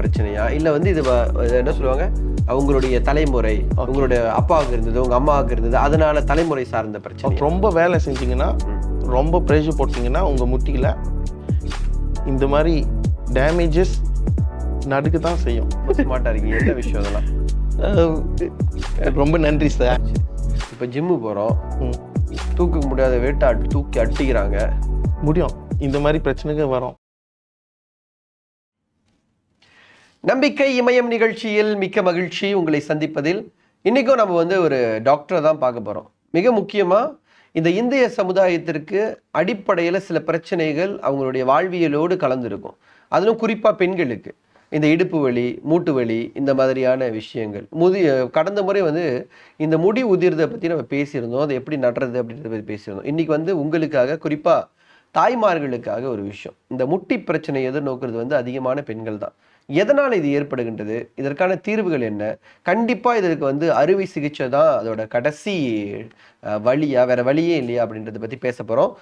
பிரச்சனையா? இல்ல வந்து இது என்ன சொல்லுவாங்க? அவங்களுடைய தலைமுறை உங்களுடைய அப்பாவுக்கு இருந்தது உங்க அம்மாவுக்கு இருந்தது அதனால தலைமுறை சார்ந்த பிரச்சனை ரொம்ப வேலை செஞ்சீங்கன்னா ரொம்ப ப்ரெஷர் போட்டிங்கன்னா உங்கள் முட்டியில் இந்த மாதிரி டேமேஜஸ் நடுக்க தான் செய்யும். ஸ்மார்ட்டா இருக்கீங்க. என்ன விஷயம் அதெல்லாம்? ரொம்ப நன்றி சார் இப்ப ஜிம்மு போறோம். தூக்க முடியாத வெயிட்டை தூக்கி அட்டிக்கிறாங்க முடியும். இந்த மாதிரி பிரச்சனைகள் வரும். நம்பிக்கை இமயம் நிகழ்ச்சியில் மிக்க மகிழ்ச்சி உங்களை சந்திப்பதில். இன்றைக்கும் நம்ம வந்து ஒரு டாக்டரை தான் பார்க்க போகிறோம் மிக முக்கியமாக இந்த இந்திய சமுதாயத்திற்கு அடிப்படையில் சில பிரச்சனைகள் அவங்களுடைய வாழ்வியலோடு கலந்துருக்கும். அதிலும் குறிப்பாக பெண்களுக்கு. இந்த இடுப்பு வலி மூட்டு வலி இந்த மாதிரியான விஷயங்கள். முதி கடந்த முறை வந்து இந்த முடி உதிர்றதை பற்றி நம்ம பேசியிருந்தோம். அதை எப்படி நடுறது அப்படின்றத பற்றி பேசியிருந்தோம். இன்றைக்கி வந்து உங்களுக்காக குறிப்பாக தாய்மார்களுக்காக ஒரு விஷயம். இந்த முட்டி பிரச்சனை எதிர்நோக்குறது வந்து அதிகமான பெண்கள் தான். எதனால் இது ஏற்படுகின்றது? இதற்கான தீர்வுகள் என்ன? கண்டிப்பாக இதற்கு வந்து அறுவை சிகிச்சை தான் அதோட கடைசி வழியா வேற வழியே இல்லையா அப்படின்றத பற்றி பேச போகிறோம்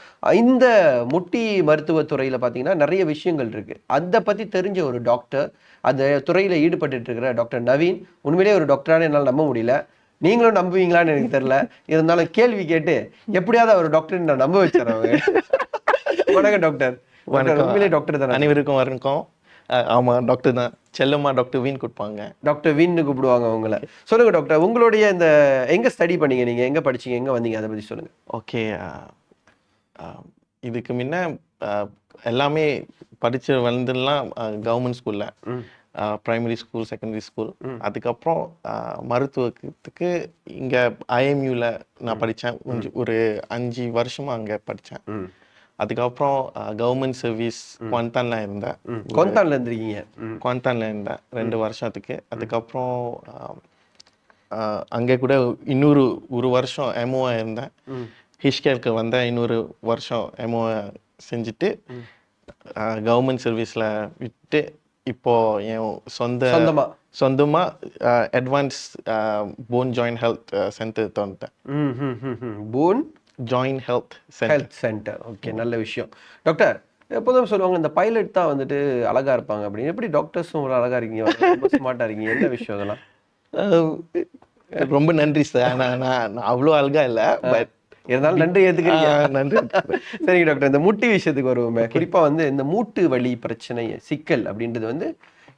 இந்த முட்டி மருத்துவத்துறையில் பார்த்தீங்கன்னா நிறைய விஷயங்கள் இருக்குது அதை பற்றி தெரிஞ்ச ஒரு டாக்டர் அந்த துறையில் ஈடுபட்டு இருக்கிற டாக்டர் நவீன் உண்மையிலேயே ஒரு டாக்டரான என்னால் நம்ப முடியல. நீங்களும் நம்புவீங்களான்னு எனக்கு தெரியல. இருந்தாலும் கேள்வி கேட்டு எப்படியாவது அவர் டாக்டர் நான் நம்ப வச்சிடறேன் வணக்கம் டாக்டர் வணக்கம். உண்மையிலே டாக்டர் தானே? அனைவருக்கும் வணக்கம். அஹ் ஆமா டாக்டர் தான். செல்லம்மா டாக்டர் வீண் கொடுப்பாங்க டாக்டர் வீன்னு கூப்பிடுவாங்க உங்களை சொல்லுங்க டாக்டர் உங்களுடைய இந்த எங்க ஸ்டடி பண்ணீங்க நீங்க? எங்க படிச்சீங்க? எங்க வந்தீங்க? அதை பத்தி சொல்லுங்க. ஓகே இதுக்கு முன்ன எல்லாமே படிச்சு வந்ததெல்லாம் கவர்மெண்ட் ஸ்கூல்ல. பிரைமரி ஸ்கூல் செகண்டரி ஸ்கூல் அதுக்கப்புறம் மருத்துவத்துக்கு இங்க ஐஎம்யூல நான் படித்தேன் ஒரு அஞ்சு வருஷமா அங்க படித்தேன். அதுக்கப்புறம் கவர்மெண்ட் சர்வீஸ் குவாந்தான்ல இருந்தேன். ம். கொந்தான்ல இருந்திருக்கீங்க. ம். குவாந்தான்ல இருந்தேன். ரெண்டு வருஷத்துக்கு. அதுக்கப்புறம் அங்கே கூட இன்னொரு ஒரு வருஷம் எம்ஓ இருந்தேன். ஹிஷ்கேலுக்கு வந்தேன். இன்னொரு வருஷம் எம்ஓ செஞ்சுட்டு கவர்மெண்ட் சர்வீஸில் விட்டு இப்போ என் சொந்த சொந்தமா? சொந்தமா advance bone joint health centre ம். Bone joint health health centre okay நல்ல விஷயம். டாக்டர் எப்போதும் சொல்லுவாங்க இந்த பைலட் தான் வந்துட்டு அழகா இருப்பாங்க அப்படின்னு. எப்படி டாக்டர்ஸும் ஒரு அழகா இருக்கீங்க? ரொம்ப ஸ்மார்ட்டா இருக்கீங்க? என்ன விஷயம் அதெல்லாம்? ரொம்ப நன்றி சார் நான் நான் அவ்வளோ அழகா இல்லை பட் இருந்தாலும் நன்றி ஏத்துக்கிறீங்க. நன்றி சரிங்க டாக்டர் இந்த முட்டி விஷயத்துக்கு வருவோமே. குறிப்பா வந்து இந்த மூட்டு வலி பிரச்சனை சிக்கல் அப்படின்றது வந்து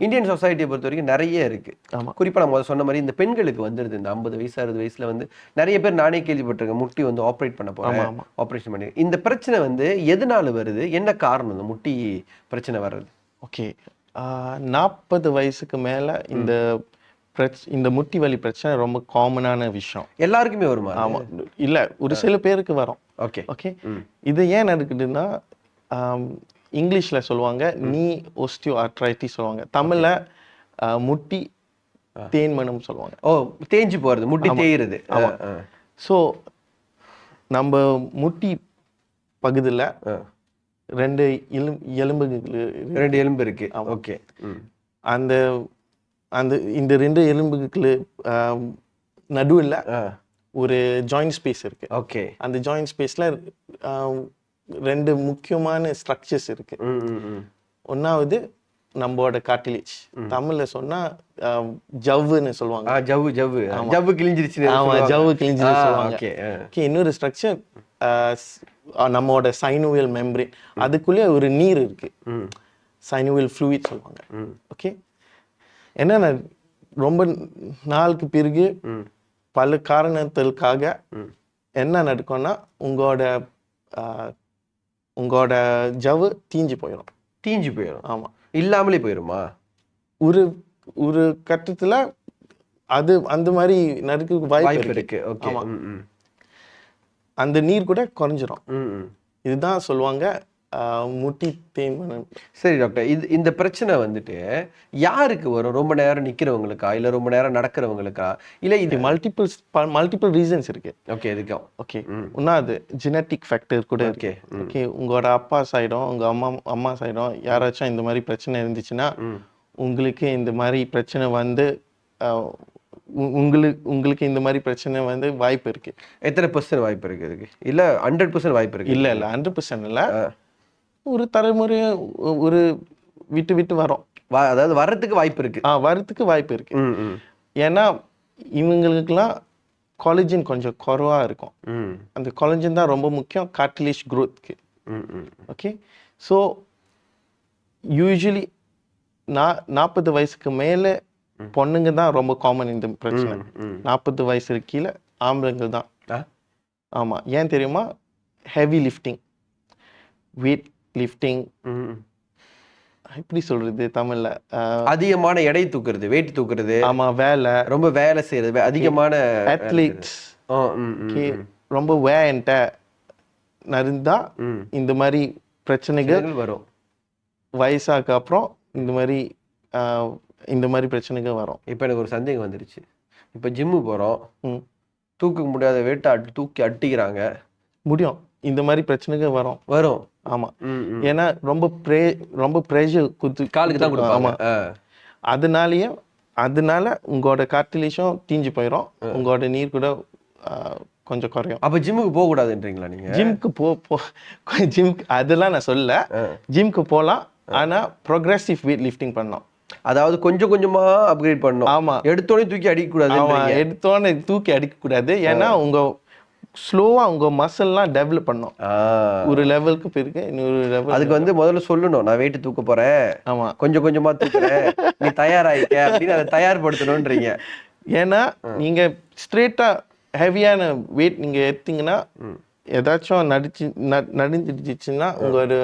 இந்தியன் சொசைட்டியை பொறுத்த வரைக்கும் நிறைய இருக்கு. ஆமா. குறிப்பா நம்ம சொன்ன மாதிரி இந்த பெண்களுக்கு வந்துருது. இந்த ஐம்பது வயசு அறுபது வயசுல வந்து நிறைய பேர் நானே கேள்விப்பட்டிருக்கேன். முட்டி வந்து ஆப்ரேட் பண்ண ஆமா. ஆப்ரேஷன் பண்ணி. இந்த பிரச்சனை வந்து எதனால வருது? என்ன காரணம் இந்த முட்டி பிரச்சனை வர்றது? ஓகே. நாற்பது வயசுக்கு மேல இந்த இந்த முட்டி வலி பிரச்சனை ரொம்ப காமனான விஷயம். எல்லாருக்குமே வருமா ஆமா. இல்ல ஒரு சில பேருக்கு வரும். ஓகே. ஓகே. இது ஏன் நடக்குதுன்னா இங்கிலீஷ்ல சொல்லுவாங்க நீ ஒஸ்டியோ ஆர்ட்ரைட்டிஸ் சொல்லுவாங்க. தமிழ்ல முட்டி தேன்மனம் சொல்லுவாங்க. ஓ தேஞ்சு போறது முட்டி தேயுறது. ஸோ நம்ம முட்டி பகுதியில். ரெண்டு எலும் எலும்புகள் ரெண்டு எலும்பு இருக்கு. ஓகே. அந்த அந்த இந்த ரெண்டு எலும்புகளுக்கு நடுவில் ஒரு ஜாயிண்ட் ஸ்பேஸ் இருக்கு. ஓகே. அந்த ஜாயிண்ட் ஸ்பேஸ்ல ரெண்டு முக்கியமான ஸ்ட்ரக்சர்ஸ் இருக்கு. ஒன்னாவது நம்மளோட காட்டிலேஜ் தமிழ்ல சொன்னா ஜவ்வுன்னு சொல்லுவாங்க. ஜவ்வு ஜவ்வு. ஜவ்வு கிழிஞ்சிருச்சு ஆமா ஜவ்வு கிழிஞ்சு சொல்லுவாங்க. ஓகே இன்னொரு ஸ்ட்ரக்சர் நம்மளோட சைனோவியல் மெம்பரேன் அதுக்குள்ளே ஒரு நீர் இருக்கு. சைனோவியல் ஃப்ளூயிட் சொல்லுவாங்க. ஓகே? என்னன்னா ரொம்ப நாளுக்கு பிறகு பல காரணத்திற்காக. என்ன நடக்கும்னா உங்களோட உங்களோட ஜவ்வு தீஞ்சு போயிடும் தீஞ்சு போயிடும் ஆமா. இல்லாமலே போயிருமா? ஒரு ஒரு கட்டத்துல அது அந்த மாதிரி நடக்க வாய்ப்பு இருக்கு. ஓகே. அந்த நீர் கூட குறைஞ்சிரும். இதுதான் சொல்லுவாங்க முட்டி தேய்மனம். சரி டாக்டர். இது இந்த பிரச்சனை வந்துட்டு யாருக்கு வரும்? ரொம்ப நேரம் நிக்கிறவங்களுக்கா? இல்ல ரொம்ப நேரம் நடக்கிறவங்களுக்கா? இல்ல இது மல்டிபிள் மல்டிபிள் ரீசன்ஸ் இருக்கு. ஓகே இதுக்கும் ஓகே. ம். ஒன்னாவது ஜெனட்டிக் ஃபேக்டர் கூட இருக்கு. ஓகே உங்களோட அப்பா சைடும் உங்க அம்மா அம்மா சைடும் யாராச்சும் இந்த மாதிரி பிரச்சனை இருந்துச்சுன்னா உங்களுக்கு இந்த மாதிரி பிரச்சனை வந்து உங்களுக்கு உங்களுக்கு இந்த மாதிரி பிரச்சனை வந்து வாய்ப்பு இருக்கு. எத்தனை பர்சன்ட் வாய்ப்பு இருக்கு இதுக்கு? இல்ல ஹண்ட்ரட் பர்சன்ட் வாய்ப்பு இருக்கு. இல்ல இல்ல ஹண்ட்ரட் பர்சன்ட் இல்ல. ஒரு தலைமுறை ஒரு விட்டு விட்டு வரும் அதாவது வர்றதுக்கு வாய்ப்பு இருக்கு. ஆ வரத்துக்கு வாய்ப்பு இருக்கு. ஏன்னா இவங்களுக்கெல்லாம் கொலஜின் கொஞ்சம் குறைவா இருக்கும். அந்த கொலஜின் தான் ரொம்ப முக்கியம் கார்டிலேஜ் க்கு. ம் ம். ஓகே ஸோ யூஸ்வலி நான் நாற்பது வயசுக்கு மேலே பொண்ணுங்க தான் ரொம்ப காமன் இந்த பிரச்சனை. நாற்பது வயசுக்கு கீழே ஆம்பளைங்க தான் ஆமாம் ஏன் தெரியுமா? ஹெவி லிஃப்டிங் வெயிட் லிஃப்டிங் எப்படி சொல்றது தமிழ்ல? அதிகமான எடை தூக்குறது வெயிட் தூக்குறது ஆமா வேலை. ரொம்ப வேலை செய்யறது அதிகமான அத்லீட்ஸ் ரொம்ப வேன்ட்ட நருந்தா. இந்த மாதிரி பிரச்சனைகள் வரும். வயசாக்கு அப்புறம் இந்த மாதிரி இந்த மாதிரி பிரச்சனைகள் வரும். இப்போ எனக்கு ஒரு சந்தேகம் வந்துருச்சு. இப்போ ஜிம்மு போறோம். ம். தூக்க முடியாத வெயிட்டை அட் தூக்கி அட்டிக்கிறாங்க. முடியும். இந்த மாதிரி பிரச்சனைகள் வரும். வரும். ஆமா. ஏன்னா ரொம்ப ப்ரே ரொம்ப ப்ரெஷர் குத்து காலுக்கு தான் கொடுப்பாங்க. அதனாலயே அதனால உங்களோட கார்டிலேஷன் தீஞ்சு போயிடும் உங்களோட நீர் கூட கொஞ்சம் குறையும். அப்ப ஜிம்முக்கு போக கூடாதுன்றீங்களா நீங்க? ஜிம்க்கு போ போ ஜிம்க்கு அதெல்லாம் நான் சொல்ல. ஜிம்க்கு போகலாம். ஆனா ப்ரோக்ரஸிவ் வெயிட் லிஃப்டிங் பண்ணலாம் அதாவது கொஞ்சம் கொஞ்சமா அப்கிரேட் பண்ணணும். ஆமா. எடுத்தோடனே தூக்கி அடிக்க கூடாது ஆமா எடுத்தோன்னே தூக்கி அடிக்க கூடாது ஏன்னா உங்க ஸ்லோவா உங்க மசில்லாம் டெவலப் பண்ணும். ஒரு லெவலுக்கு பிறகு இன்னொரு லெவல் அதுக்கு வந்து முதல்ல சொல்லணும் நான் வெயிட் தூக்க போறேன். ஆமா. கொஞ்சம் கொஞ்சமா தூக்குறேன். நீ தயாராயிக்க அப்படின்னு அதை தயார்படுத்தணும்ன்றீங்க ஏன்னா நீங்க ஸ்ட்ரெயிட்டா ஹெவியான வெயிட் நீங்க எடுத்தீங்கன்னா ஏதாச்சும் நடிச்சு ந- நடிஞ்சிடுச்சுன்னா உங்களோட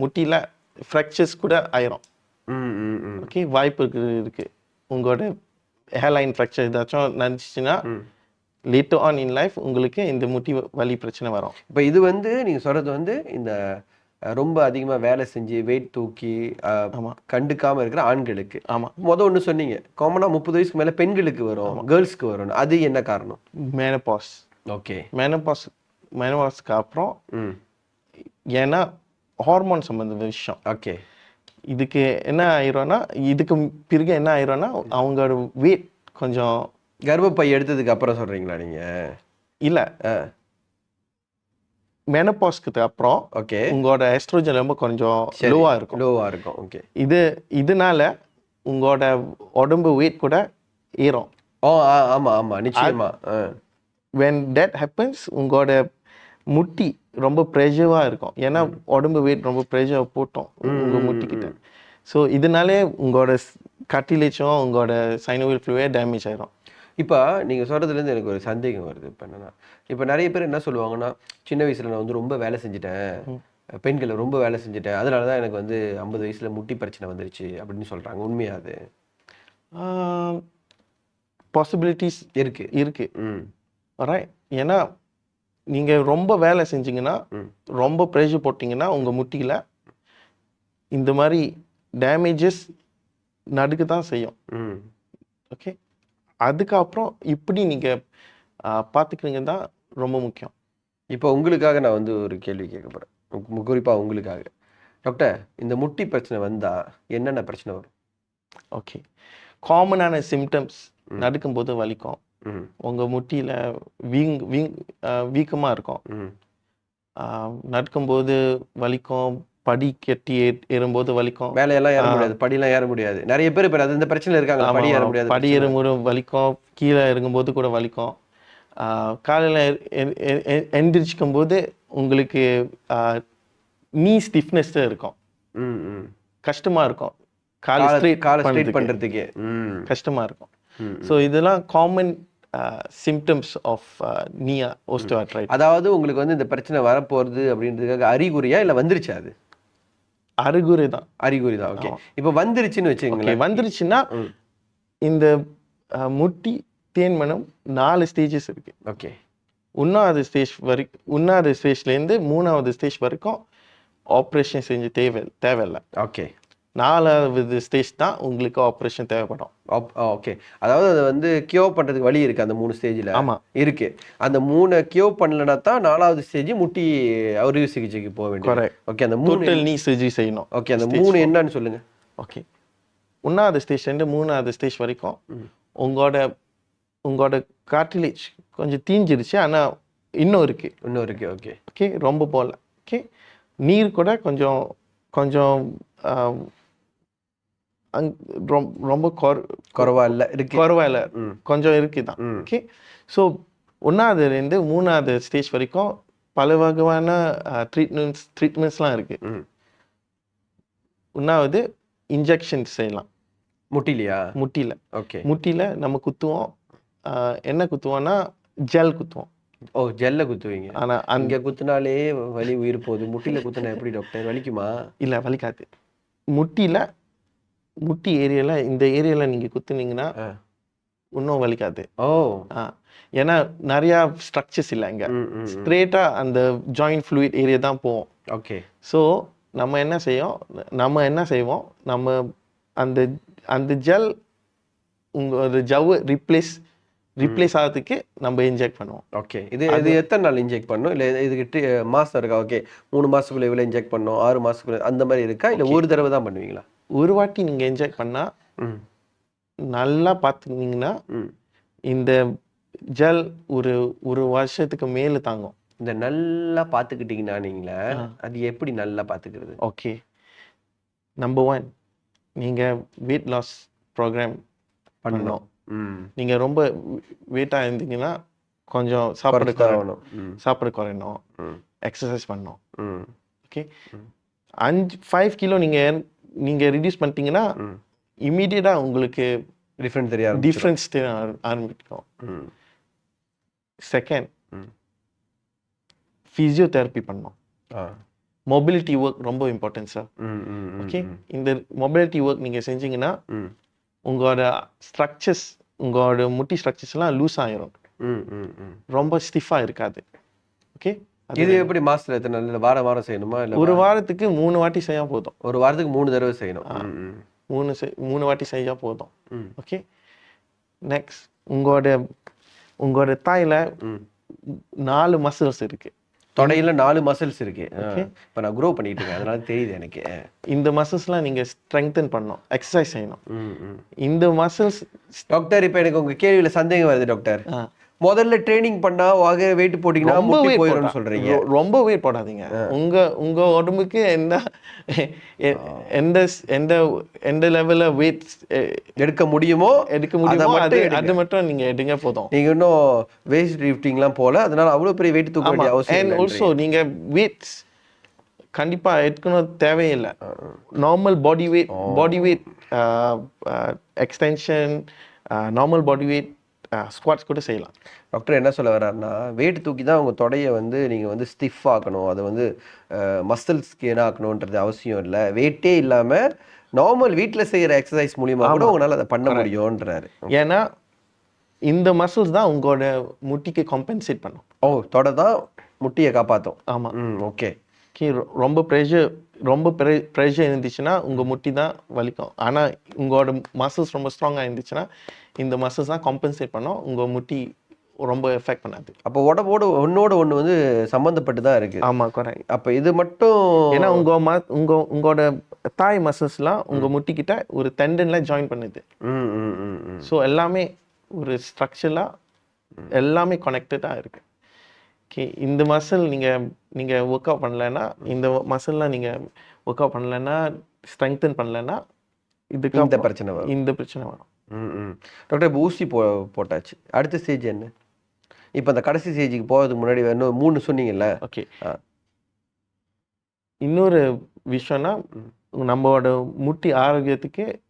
முட்டியில ஃப்ராக்சர்ஸ் கூட ஆயிரும். ஓகே வாய்ப்பு இருக்கு உங்களோட ஹேர்லைன் ஃப்ராக்சர் ஏதாச்சும் நடந்துச்சுன்னா லேட்டர் ஆன் இன் லைஃப் உங்களுக்கு இந்த முட்டி வலி பிரச்சனை வரும். இப்ப இது வந்து நீங்க சொல்றது வந்து இந்த ரொம்ப அதிகமா வேலை செஞ்சு வெயிட் தூக்கி அஹ், ஆமா. கண்டுக்காம இருக்கிற ஆண்களுக்கு ஆமா. முத ஒண்ணு சொன்னீங்க. காமனா முப்பது வயசுக்கு மேல பெண்களுக்கு வரும் கேர்ள்ஸ்க்கு வரும். அது என்ன காரணம்? மேனபாஸ் ஓகே மேனபாஸ் மேனபாஸ்க்கு அப்புறம் ம். ஏன்னா ஹார்மோன் சம்பந்த விஷயம். ஓகே இதுக்கு என்ன ஆயிரும்னா இதுக்கு பிறகு என்ன ஆயிரும்னா அவங்களோட வெயிட் கொஞ்சம் கர்ப்பப்பை எடுத்ததுக்கு அப்புறம் சொல்றீங்களா நீங்க? இல்ல. மெனபாஸ்க்கு அப்புறம் ஓகே. உங்களோட எஸ்ட்ரோஜன் ரொம்ப கொஞ்சம் லோவா இருக்கும். லோவா இருக்கும். ஓகே. இது இதனால உங்களோட உடம்பு வெயிட் கூட ஏறும். ஓ ஆ, ஆமா ஆமா. நிச்சயமா. when that happens உங்களோட முட்டி ரொம்ப ப்ரெஷராக இருக்கும். ஏன்னா உடம்பு வெயிட் ரொம்ப ப்ரெஷர் போட்டோம் உங்க முட்டிக்கிட்ட. ஸோ இதனாலே உங்களோட கட்டிலேச்சும் உங்களோட சைனோவில் ஃப்ளூவே டேமேஜ் ஆயிரும். இப்போ நீங்க சொல்றதுல இருந்து எனக்கு ஒரு சந்தேகம் வருது. இப்போ என்னன்னா இப்போ நிறைய பேர் என்ன சொல்லுவாங்கன்னா சின்ன வயசுல நான் வந்து ரொம்ப வேலை செஞ்சுட்டேன். பெண்களை ரொம்ப வேலை செஞ்சுட்டேன். அதனால தான் எனக்கு வந்து ஐம்பது வயசுல முட்டி பிரச்சனை வந்துருச்சு அப்படின்னு சொல்றாங்க. உண்மையா அது? பாசிபிலிட்டிஸ் இருக்கு. இருக்கு. ம். ஏன்னா நீங்க ரொம்ப வேலை செஞ்சீங்கன்னா. ரொம்ப ப்ரெஷர் போட்டீங்கன்னா உங்க முட்டியில இந்த மாதிரி டேமேஜஸ் நடுக்க தான் செய்யும். ம். ஓகே அதுக்கப்புறம் இப்படி நீங்க ஆஹ், பார்த்துக்கிறீங்க தான் ரொம்ப முக்கியம். இப்போ உங்களுக்காக நான் வந்து ஒரு கேள்வி கேட்க போறேன். உங்க- குறிப்பா உங்களுக்காக. டாக்டர் இந்த முட்டி பிரச்சனை வந்தா என்னென்ன பிரச்சனை வரும்? ஓகே. காமனான சிம்டம்ஸ் நடக்கும்போது வலிக்கும். ம். உங்க முட்டியில வீங் வீங் ஆஹ், வீக்கமா இருக்கும். நடக்கும்போது வலிக்கும். படி கட்டி ஏறும்போது வலிக்கும். வேலையெல்லாம் ஏற முடியாது படியெல்லாம் ஏற முடியாது. நிறைய பேர் இப்போ அது இந்த பிரச்சனை இருக்காங்க படி ஏற. முடியாது படி ஏறும்போது வலிக்கும் கீழே இறங்கும்போது கூட வலிக்கும். காலையில் எந்திரிச்சிக்கும் போது உங்களுக்கு நீ ஸ்டிஃப்னஸ் இருக்கும். ம் ம். கஷ்டமா இருக்கும். கால் காலை ஸ்ட்ரைட் காலை ஸ்ட்ரைட் பண்றதுக்கு. ம். கஷ்டமா இருக்கும். ஸோ இதெல்லாம் காமன் சிம்டம்ஸ் ஆஃப் நியா ஓஸ்டோஆர்ட்ரைட் அதாவது உங்களுக்கு வந்து இந்த பிரச்சனை வரப்போறது அப்படின்றதுக்காக அறிகுறியா இல்ல வந்துருச்சா அது? அறிகுறி தான். அறிகுறி தான். ஓகே இப்போ வந்துருச்சுன்னு வச்சுக்கோங்களேன். வந்துருச்சுன்னா. இந்த முட்டி தேன்மனம் நாலு ஸ்டேஜஸ் இருக்கு. ஓகே ஒன்றாவது ஸ்டேஜ் வரைக்கும் ஒன்றாவது ஸ்டேஜ்லேருந்து மூணாவது ஸ்டேஜ் வரைக்கும் ஆப்ரேஷன் செஞ்சு தேவை தேவையில்லை. ஓகே நாலாவது ஸ்டேஜ் தான் உங்களுக்கு ஆப்ரேஷன் தேவைப்படும். ஓகே அதாவது அது வந்து கியோ பண்றதுக்கு வழி இருக்கு அந்த மூணு ஸ்டேஜ்ல ஆமா. இருக்கு. அந்த மூணு கியோ பண்ணலனா தான் நாலாவது ஸ்டேஜ் முட்டி அறுவை சிகிச்சைக்கு போக வேண்டியது. ஓகே அந்த மூணு நீ சர்ஜரி செய்யணும். ஓகே அந்த மூணு என்னன்னு சொல்லுங்க. ஓகே ஒன்றாவது ஸ்டேஜ்லேருந்து மூணாவது ஸ்டேஜ் வரைக்கும் உங்களோட உங்களோட கார்டிலேஜ் கொஞ்சம் தீஞ்சிருச்சு ஆனால் இன்னும் இருக்கு. இன்னும் இருக்கு ஓகே ஓகே ரொம்ப போகல. ஓகே நீர் கூட கொஞ்சம் கொஞ்சம் அங் ரொம் ரொம்ப குற குறவா இல்ல இருக்கு. குறவாயில்ல கொஞ்சம் இருக்குதான் ஓகே? ஸோ ஒன்றாவதுலேருந்து மூணாவது ஸ்டேஜ் வரைக்கும் பல வகையான ட்ரீட்மெண்ட்ஸ் ட்ரீட்மெண்ட்ஸ்லாம் இருக்கு. ஒன்றாவது இன்ஜெக்ஷன் செய்யலாம். முட்டிலையா? முட்டியில் ஓகே. முட்டியில் நம்ம குத்துவோம். என்ன குத்துவோம்னா ஜெல் குத்துவோம். ஓ ஜெல்ல குத்துவீங்க. அந்த அங்க குத்துனாலே வலி உயிர் போகுது. முட்டில குத்துனா எப்படி டாக்டர் வலிக்குமா? இல்லை வலிக்காது. முட்டியில் முட்டி ஏரியாவில் இந்த ஏரியாவில் நீங்கள் குத்துனீங்கன்னா. இன்னும் வலிக்காது. ஓ. ஆ. ஏன்னா நிறையா ஸ்ட்ரக்சர்ஸ் இல்லை இங்கே. ஸ்ட்ரேட்டாக அந்த ஜாயிண்ட் ஃப்ளூயிட் ஏரியா தான் போவோம். ஓகே. ஸோ நம்ம என்ன செய்யோம் நம்ம என்ன செய்வோம்? நம்ம அந்த அந்த ஜெல் உங்களோட ஜவ்வு ரிப்ளேஸ் ரிப்ளேஸ் ஆகிறதுக்கு நம்ம இன்ஜெக்ட் பண்ணுவோம். ஓகே. இது இது எத்தனை நாள் இன்ஜெக்ட் பண்ணும்? இல்ல இதுக்கு மாசம் இருக்கா? ஓகே. மூணு மாசத்துக்குள்ள இவ்வளவு இன்ஜெக்ட் பண்ணும். ஆறு மாசத்துக்குள்ள அந்த மாதிரி இருக்கா? இல்ல ஒரு தடவை தான் பண்ணுவீங்களா? ஒரு வாட்டி நீங்கள் இன்ஜெக்ட் பண்ணால் நல்லா பார்த்துக்கிட்டிங்கன்னா இந்த ஜெல் ஒரு ஒரு வருஷத்துக்கு மேலே தாங்கும். இந்த நல்லா பாத்துக்கிட்டீங்கன்னா நீங்களே அது எப்படி நல்லா பாத்துக்கிறது? ஓகே. நம்பர் ஒன் நீங்கள் வெயிட் லாஸ் ப்ரோக்ராம் பண்ணணும். நீங்கள் ரொம்ப வெயிட்டாக இருந்தீங்கன்னா கொஞ்சம் சாப்பாடு குறையணும் சாப்பாடு குறையணும். ம். எக்ஸசைஸ் பண்ணணும். ம். ஓகே அஞ்சு ஃபைவ் கிலோ நீங்கள் நீங்கள் ரிடியூஸ் பண்ணிட்டீங்கன்னா இமீடியட்டாக உங்களுக்கு டிஃப்ரெண்ட் தெரிய. டிஃப்ரென்ஸ் தெரிய ஆர- ஆரம்பிக்கும். செகண்ட். ஃபிசியோதெரப்பி பண்ணணும். ஆ. மொபிலிட்டி ஒர்க் ரொம்ப இம்பார்ட்டன்ட் சார் ஓகே இந்த மொபிலிட்டி ஒர்க் நீங்கள் செஞ்சீங்கன்னா உங்களோட ஸ்ட்ரக்சர்ஸ் உங்களோட முட்டி ஸ்ட்ரக்சர்ஸ்லாம் லூஸ் ஆயிரும். ரொம்ப ஸ்டிஃபாக இருக்காது. ஓகே இது எப்படி மாசத்துல எத்தனை நாள்? வாரம் வாரம் செய்யணுமா? இல்ல ஒரு வாரத்துக்கு மூணு வாட்டி செய்யா போதும். ஒரு வாரத்துக்கு மூணு தடவை செய்யணும். மூணு செய் மூணு வாட்டி செஞ்சா போதும். ஓகே? நெக்ஸ்ட் உங்களோட உங்களோட தாயில நாலு மசில்ஸ் இருக்கு. தொடையில நாலு மசில்ஸ் இருக்கு. இப்ப நான் க்ரோ பண்ணிட்டு இருக்கேன். அதனால தெரியுது எனக்கு. இந்த மசில்ஸ்லாம் நீங்க ஸ்ட்ரெங்தன் பண்ணணும். எக்ஸசைஸ் செய்யணும். இந்த மசில்ஸ் டாக்டர் இப்போ எனக்கு உங்க கேள்வியில சந்தேகம் வருது டாக்டர் முதல்ல ட்ரைனிங் பண்ணா வாக வெயிட் போட்டீங்கன்னா ரொம்ப போடா- சொல்றீங்க. ரொம்ப வெயிட் போடாதீங்க. உங்க உங்க உடம்புக்கு எந்த எந்த எந்த எந்த லெவல்ல வெயிட் எடுக்க முடியுமோ எடுக்க முடியுமோ அது. அது மட்டும் நீங்க எடுங்க போதும். நீங்க இன்னும் வேஸ்ட் லிஃப்டிங்லாம் போல அதனால அவ்வளவு பெரிய வெயிட் தூக்க வேண்டிய அவசியம் அண்ட் ஆல்சோ நீங்க வெயிட்ஸ் கண்டிப்பா எடுக்கணும் தேவையில்லை. Normal body weight body weight extension normal body weight squats கூட செய்யலாம். டாக்டர் என்ன சொல்ல வர்றாருன்னா வெயிட் தூக்கி தான் உங்க தொடையை வந்து நீங்க வந்து ஸ்டிஃப் ஆக்கணும். அதை வந்து மசில்ஸ்க்கு என்ன ஆக்கணுன்றது அவசியம் இல்லை. வெயிட்டே இல்லாம நார்மல் வீட்ல செய்யற எக்ஸசைஸ் மூலியமா கூட உங்களால அதை பண்ண முடியும்ன்றாரு. ஏன்னா இந்த மசில்ஸ் தான் உங்களோட முட்டிக்கு காம்பன்சேட் பண்ணும். ஓ தொடை தான் முட்டியை காப்பாத்தும். ஆமா. ம் ஓகே ஓகே ரொம்ப ப்ரெஷர் ரொம்ப ப்ரெஷர் இருந்துச்சுன்னா உங்க முட்டி தான் வலிக்கும். ஆனா உங்களோட மசில்ஸ் ரொம்ப ஸ்ட்ராங்கா இருந்துச்சுன்னா இந்த மசில்ஸ் தான் காம்பன்சேட் பண்ணும். உங்க முட்டி ரொம்ப எஃபெக்ட் பண்ணாது. அப்போ உடம்போடு ஒன்னோட ஒண்ணு வந்து சம்மந்தப்பட்டு தான் இருக்கு. ஆமா கரெக்ட் அப்ப இது மட்டும் ஏன்னா உங்க ம உங்க உங்களோட தாய் மசில்ஸ்லாம் உங்க முட்டிக்கிட்ட ஒரு டெண்டன்ல ஜாயின் பண்ணுது. ஸோ எல்லாமே ஒரு ஸ்ட்ரக்சரலா எல்லாமே கனெக்டடாக இருக்கு. ஓகே இந்த மசில் நீங்க நீங்க ஒர்க் அவுட் பண்ணலைன்னா இந்த மசில்லாம் நீங்க ஒர்க் அவுட் பண்ணலைன்னா ஸ்ட்ரெங்தன் பண்ணலைன்னா இதுக்கு இந்த பிரச்சனை வரும். இந்த பிரச்சனை வரும். ம் டாக்டர் ஊசி போ போட்டாச்சு. அடுத்த ஸ்டேஜ் என்ன? இப்போ அந்த கடைசி ஸ்டேஜுக்கு போகிறதுக்கு முன்னாடி இன்னும் மூணு சொன்னீங்கல்ல? ஓகே. இன்னொரு விஷயம்னா நம்மளோட முட்டி ஆரோக்கியத்துக்கு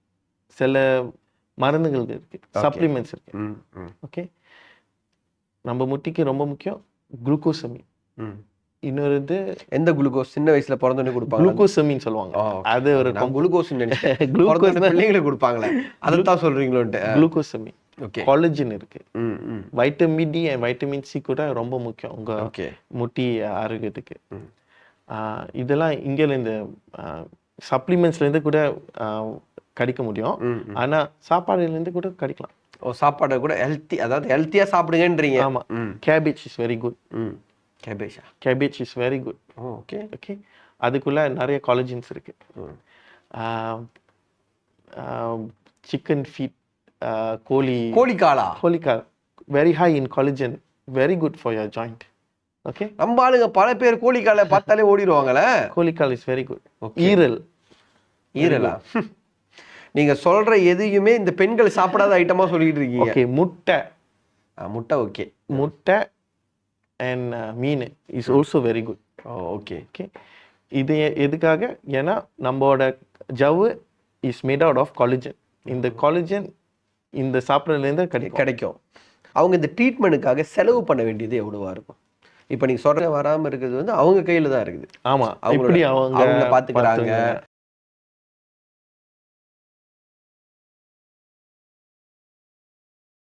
சில மருந்துகள் இருக்கு. சப்ளிமெண்ட்ஸ் இருக்கு. ம் ம். ஓகே. நம்ம முட்டிக்கு ரொம்ப முக்கியம். குளுக்கோசமி ம். இன்னொரு இது எந்த குளுக்கோஸ்? சின்ன வயசுல பிறந்தோடனே கொடுப்பாங்க குளுக்கோசமின்னு சொல்லுவாங்க. அது ஒரு குளுக்கோஸ் குளுக்கோஸ் பிள்ளைங்களுக்கு கொடுப்பாங்களே. அதைத்தான் சொல்றீங்களோன்ட்டு. Glucosamine okay. காலேஜன் இருக்கு. Vitamin D and vitamin C கூட ரொம்ப முக்கியம் உங்க ஓகே. முட்டி ஆரோக்கியத்துக்கு. ம். ஆஹ் இதெல்லாம் இங்கேருந்து சப்ளிமெண்ட்ஸ்லேருந்து கூட கிடைக்க முடியும். ஆனா சாப்பாடுலேருந்து கூட கிடைக்கலாம். ஓ சாப்பாடை கூட ஹெல்த்தி அதாவது ஹெல்த்தியா சாப்பிடுங்கன்றீங்க. ஆமா. ம். கேபேஜ் இஸ் வெரி குட் ம். கேபேஜா cabbage is very good okay okay அதுக்குள்ள நிறைய காலேஜன்ஸ் இருக்கு. ம். சிக்கன் ஃபீட் கோழி. கோழிக்காலா? கோழிக்கால். Very high in collagen. Very good for your joint okay நம்ம ஆளுங்க பல பேர் கோழிக்காலை பார்த்தாலே ஓடிடுவாங்களே. கோழிக்கால் இஸ் வெரி குட். ஈரல். ஈரலா? நீங்க சொல்ற எதையுமே இந்த பெண்கள் சாப்பிடாத ஐட்டமா சொல்லிட்டு இருக்கீங்க. ஓகே முட்டை. முட்டை ஓகே. முட்டை and mean is also very good okay. Okay இது எதுக்காக? ஏன்னா நம்மளோட ஜவ்வு is made out of collagen இந்த காலேஜன் இந்த சாப்பிட்றதுலேருந்து கிடைக்கும். கிடைக்கும். அவங்க இந்த ட்ரீட்மெண்ட்டுக்காக செலவு பண்ண வேண்டியது எவ்வளவா இருக்கும்? இப்போ நீங்க சொல்ற வராம இருக்கிறது வந்து அவங்க கையில தான் இருக்குது. ஆமா. அவங்களோட- இப்படி அவங்க அவங்க பார்த்துக்கிறாங்க.